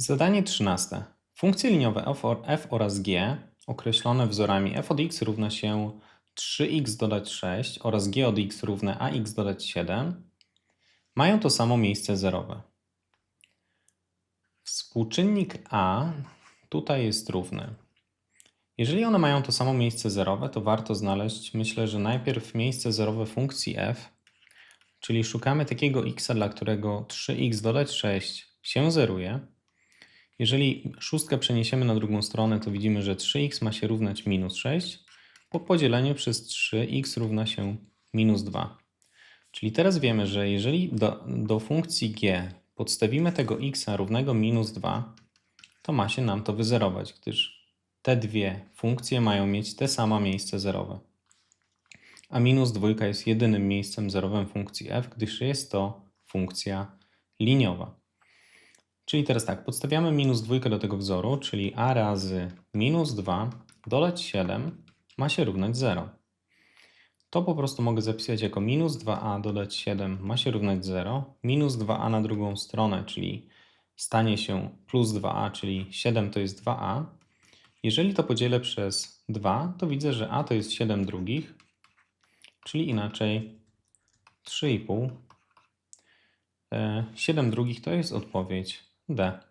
Zadanie 13. Funkcje liniowe f, f oraz g określone wzorami f od x równa się 3x dodać 6 oraz g od x równe ax dodać 7 mają to samo miejsce zerowe. Współczynnik a tutaj jest równy. Jeżeli one mają to samo miejsce zerowe, to warto znaleźć, myślę, że najpierw miejsce zerowe funkcji f, czyli szukamy takiego x, dla którego 3x dodać 6 się zeruje. Jeżeli szóstkę przeniesiemy na drugą stronę, to widzimy, że 3x ma się równać minus 6 po podzieleniu przez 3x równa się minus 2. Czyli teraz wiemy, że jeżeli do, do funkcji g podstawimy tego x równego minus 2, to ma się nam to wyzerować, gdyż te dwie funkcje mają mieć te same miejsce zerowe. A minus dwójka jest jedynym miejscem zerowym funkcji f, gdyż jest to funkcja liniowa. Czyli teraz tak, podstawiamy minus dwójkę do tego wzoru, czyli a razy minus 2 dodać 7 ma się równać 0. To po prostu mogę zapisać jako minus 2a dodać 7 ma się równać 0. Minus 2a na drugą stronę, czyli stanie się plus 2a, czyli 7 to jest 2a. Jeżeli to podzielę przez 2, to widzę, że a to jest 7 drugich, czyli inaczej 3,5. E, 7 drugich to jest odpowiedź D.